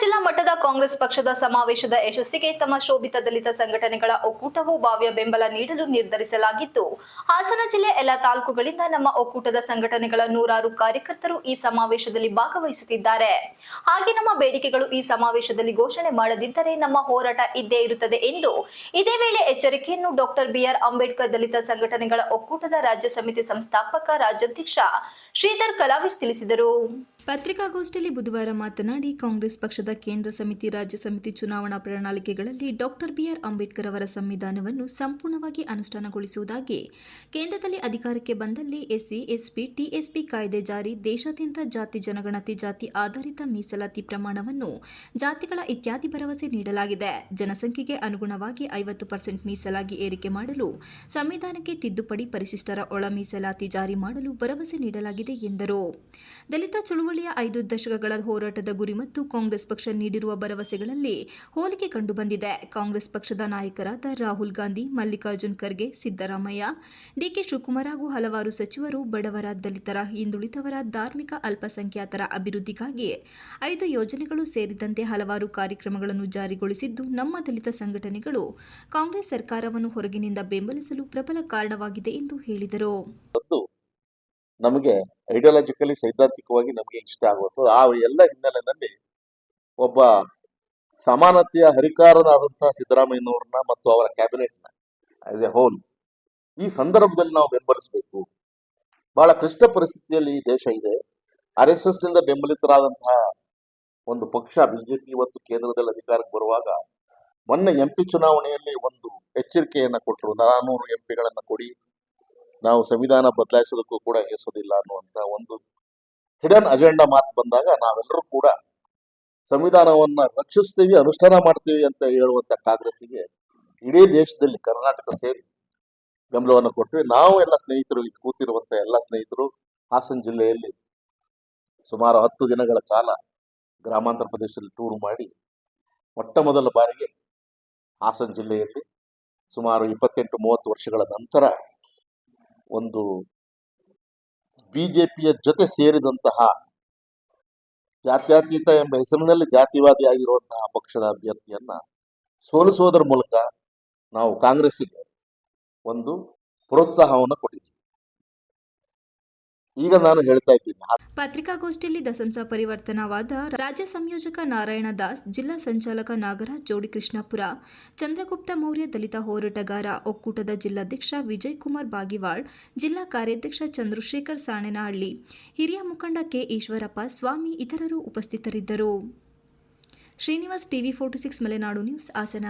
ಕಾಂಗ್ರೆಸ್ ಪಕ್ಷದ ಸಮಾವೇಶದ ಯಶಸ್ಸಿಗೆ ತಮ್ಮ ಶೋಭಿತ ದಲಿತ ಸಂಘಟನೆಗಳ ಒಕ್ಕೂಟವು ಭಾವ್ಯ ಬೆಂಬಲ ನೀಡಲು ನಿರ್ಧರಿಸಲಾಗಿದ್ದು ಹಾಸನ ಜಿಲ್ಲೆ ಎಲ್ಲ ತಾಲೂಕುಗಳಿಂದ ನಮ್ಮ ಒಕ್ಕೂಟದ ಸಂಘಟನೆಗಳ ನೂರಾರು ಕಾರ್ಯಕರ್ತರು ಈ ಸಮಾವೇಶದಲ್ಲಿ ಭಾಗವಹಿಸುತ್ತಿದ್ದಾರೆ. ಹಾಗೆ ನಮ್ಮ ಬೇಡಿಕೆಗಳು ಈ ಸಮಾವೇಶದಲ್ಲಿ ಘೋಷಣೆ ಮಾಡದಿದ್ದರೆ ನಮ್ಮ ಹೋರಾಟ ಇದ್ದೇ ಇರುತ್ತದೆ ಎಂದು ಇದೇ ವೇಳೆ ಎಚ್ಚರಿಕೆಯನ್ನು ಡಾಕ್ಟರ್ ಬಿಆರ್ ಅಂಬೇಡ್ಕರ್ ದಲಿತ ಸಂಘಟನೆಗಳ ಒಕ್ಕೂಟದ ರಾಜ್ಯ ಸಮಿತಿ ಸಂಸ್ಥಾಪಕ, ರಾಜ್ಯಾಧ್ಯಕ್ಷ ಶ್ರೀಧರ್ ಕಲಾವಿರ್ ತಿಳಿಸಿದರು. ಪತ್ರಿಕಾಗೋಷ್ಠಿಯಲ್ಲಿ ಬುಧವಾರ ಮಾತನಾಡಿ ಕಾಂಗ್ರೆಸ್ ಪಕ್ಷದ ಕೇಂದ್ರ ಸಮಿತಿ, ರಾಜ್ಯ ಸಮಿತಿ ಚುನಾವಣಾ ಪ್ರಣಾಳಿಕೆಗಳಲ್ಲಿ ಡಾಕ್ಟರ್ ಬಿಆರ್ ಅಂಬೇಡ್ಕರ್ ಅವರ ಸಂವಿಧಾನವನ್ನು ಸಂಪೂರ್ಣವಾಗಿ ಅನುಷ್ಠಾನಗೊಳಿಸುವುದಾಗಿ ಕೇಂದ್ರದಲ್ಲಿ ಅಧಿಕಾರಕ್ಕೆ ಬಂದಲ್ಲಿ ಎಸ್ಸಿ ಎಸ್ಪಿ ಟಿಎಸ್ಪಿ ಕಾಯ್ದೆ ಜಾರಿ, ದೇಶಾದ್ಯಂತ ಜಾತಿ ಜನಗಣತಿ, ಜಾತಿ ಆಧಾರಿತ ಮೀಸಲಾತಿ ಪ್ರಮಾಣವನ್ನು ಜಾತಿಗಳ ಇತ್ಯಾದಿ ಭರವಸೆ ನೀಡಲಾಗಿದೆ. ಜನಸಂಖ್ಯೆಗೆ ಅನುಗುಣವಾಗಿ ಐವತ್ತು ಪರ್ಸೆಂಟ್ ಮೀಸಲಾಗಿ ಏರಿಕೆ ಮಾಡಲು ಸಂವಿಧಾನಕ್ಕೆ ತಿದ್ದುಪಡಿ ಪರಿಶಿಷ್ಟರ ಒಳ ಮೀಸಲಾತಿ ಜಾರಿ ಮಾಡಲು ಭರವಸೆ ನೀಡಲಾಗಿದೆ ಎಂದರು. ದಲಿತ ಚಳುವಳಿಯ ಐದು ದಶಕಗಳ ಹೋರಾಟದ ಗುರಿ ಮತ್ತು ಕಾಂಗ್ರೆಸ್ ನೀಡಿರುವ ಭರವಸೆಗಳಲ್ಲಿ ಹೋಲಿಕೆ ಕಂಡುಬಂದಿದೆ. ಕಾಂಗ್ರೆಸ್ ಪಕ್ಷದ ನಾಯಕರಾದ ರಾಹುಲ್ ಗಾಂಧಿ, ಮಲ್ಲಿಕಾರ್ಜುನ್ ಖರ್ಗೆ, ಸಿದ್ದರಾಮಯ್ಯ, ಡಿಕೆ ಶಿವಕುಮಾರ್ ಹಾಗೂ ಹಲವಾರು ಸಚಿವರು ಬಡವರ ದಲಿತರ, ಹಿಂದುಳಿದವರ ಧಾರ್ಮಿಕ ಅಲ್ಪಸಂಖ್ಯಾತರ ಅಭಿವೃದ್ಧಿಗಾಗಿ ಐದು ಯೋಜನೆಗಳು ಸೇರಿದಂತೆ ಹಲವಾರು ಕಾರ್ಯಕ್ರಮಗಳನ್ನು ಜಾರಿಗೊಳಿಸಿದ್ದು, ನಮ್ಮ ದಲಿತ ಸಂಘಟನೆಗಳು ಕಾಂಗ್ರೆಸ್ ಸರ್ಕಾರವನ್ನು ಹೊರಗಿನಿಂದ ಬೆಂಬಲಿಸಲು ಪ್ರಬಲ ಕಾರಣವಾಗಿದೆ ಎಂದು ಹೇಳಿದರು. ನಮಗೆ ಐಡಿಯಾಲಜಿಕಲಿ ಸೈದ್ಧಾಂತಿಕವಾಗಿ ನಮಗೆ ಇಷ್ಟ ಆಗುವಂಥದ್ದು. ಆ ಎಲ್ಲ ಹಿನ್ನೆಲೆಯಲ್ಲಿ ಒಬ್ಬ ಸಮಾನತೆಯ ಹರಿಕಾರನಾದಂತಹ ಸಿದ್ದರಾಮಯ್ಯನವ್ರನ್ನ ಮತ್ತು ಅವರ ಕ್ಯಾಬಿನೆಟ್ನ ಆಸ್ ಎ ಹೋಲ್ ಈ ಸಂದರ್ಭದಲ್ಲಿ ನಾವು ಬೆಂಬಲಿಸಬೇಕು. ಬಹಳ ಕ್ಲಿಷ್ಟ ಪರಿಸ್ಥಿತಿಯಲ್ಲಿ ಈ ದೇಶ ಇದೆ. ಆರ್ ಎಸ್ ಎಸ್ನಿಂದ ಬೆಂಬಲಿತರಾದಂತಹ ಒಂದು ಪಕ್ಷ ಬಿಜೆಪಿ ಇವತ್ತು ಕೇಂದ್ರದಲ್ಲಿ ಅಧಿಕಾರಕ್ಕೆ ಬರುವಾಗ ಮೊನ್ನೆ ಎಂ ಪಿ ಚುನಾವಣೆಯಲ್ಲಿ ಒಂದು ಎಚ್ಚರಿಕೆಯನ್ನು ಕೊಟ್ಟರು. ನಾನೂರು ಎಂ ಪಿಗಳನ್ನ ಕೊಡಿ, ನಾವು ಸಂವಿಧಾನ ಬದಲಾಯಿಸೋದಕ್ಕೂ ಕೂಡ ಹೆಸೋದಿಲ್ಲ ಅನ್ನುವಂತ ಒಂದು ಹಿಡನ್ ಅಜೆಂಡಾ ಮಾತು ಬಂದಾಗ ನಾವೆಲ್ಲರೂ ಕೂಡ ಸಂವಿಧಾನವನ್ನ ರಕ್ಷಿಸ್ತೀವಿ, ಅನುಷ್ಠಾನ ಮಾಡ್ತೀವಿ ಅಂತ ಹೇಳುವಂತ ಕಾಂಗ್ರೆಸ್ಸಿಗೆ ಇಡೀ ದೇಶದಲ್ಲಿ ಕರ್ನಾಟಕ ಸೇರಿ ಬೆಂಬಲವನ್ನು ಕೊಟ್ವಿ. ನಾವು ಎಲ್ಲ ಸ್ನೇಹಿತರು, ಇಲ್ಲಿ ಕೂತಿರುವಂತ ಎಲ್ಲ ಸ್ನೇಹಿತರು ಹಾಸನ ಜಿಲ್ಲೆಯಲ್ಲಿ ಸುಮಾರು ಹತ್ತು ದಿನಗಳ ಕಾಲ ಗ್ರಾಮಾಂತರ ಪ್ರದೇಶದಲ್ಲಿ ಟೂರ್ ಮಾಡಿ ಮೊಟ್ಟ ಮೊದಲ ಬಾರಿಗೆ ಹಾಸನ ಜಿಲ್ಲೆಯಲ್ಲಿ ಸುಮಾರು ಇಪ್ಪತ್ತೆಂಟು, ಮೂವತ್ತು ವರ್ಷಗಳ ನಂತರ ಒಂದು ಬಿಜೆಪಿಯ ಜೊತೆ ಸೇರಿದಂತಹ ಜಾತ್ಯತೀತ ಎಂಬ ಹೆಸರಿನಲ್ಲಿ ಜಾತಿವಾದಿ ಆಗಿರುವಂತಹ ಪಕ್ಷದ ಅಭ್ಯರ್ಥಿಯನ್ನ ಸೋಲಿಸುವುದರ ಮೂಲಕ ನಾವು ಕಾಂಗ್ರೆಸ್ಸಿಗೆ ಒಂದು ಪ್ರೋತ್ಸಾಹವನ್ನು ಕೊಟ್ಟಿದ್ದೀವಿ. ಈಗ ನಾನು ಹೇಳ್ತಾ ಇದ್ದೀನಿ. ಪತ್ರಿಕಾಗೋಷ್ಠಿಯಲ್ಲಿ ದಸಂಸ ಪರಿವರ್ತನವಾದ ರಾಜ್ಯ ಸಂಯೋಜಕ ನಾರಾಯಣ ದಾಸ್, ಜಿಲ್ಲಾ ಸಂಚಾಲಕ ನಾಗರಾಜ್, ಜೋಡಿ ಕೃಷ್ಣಾಪುರ, ಚಂದ್ರಗುಪ್ತ ಮೌರ್ಯ ದಲಿತ ಹೋರಾಟಗಾರ ಒಕ್ಕೂಟದ ಜಿಲ್ಲಾಧ್ಯಕ್ಷ ವಿಜಯ್ ಕುಮಾರ್ ಬಾಗಿವಾಳ್, ಜಿಲ್ಲಾ ಕಾರ್ಯಾಧ್ಯಕ್ಷ ಚಂದ್ರಶೇಖರ್ ಸಾಣೆನಹಳ್ಳಿ, ಹಿರಿಯ ಮುಖಂಡ ಕೆ ಈಶ್ವರಪ್ಪ, ಸ್ವಾಮಿ ಇತರರು ಉಪಸ್ಥಿತರಿದ್ದರು. Srinivas TV forty six, Malenadu news Hassan.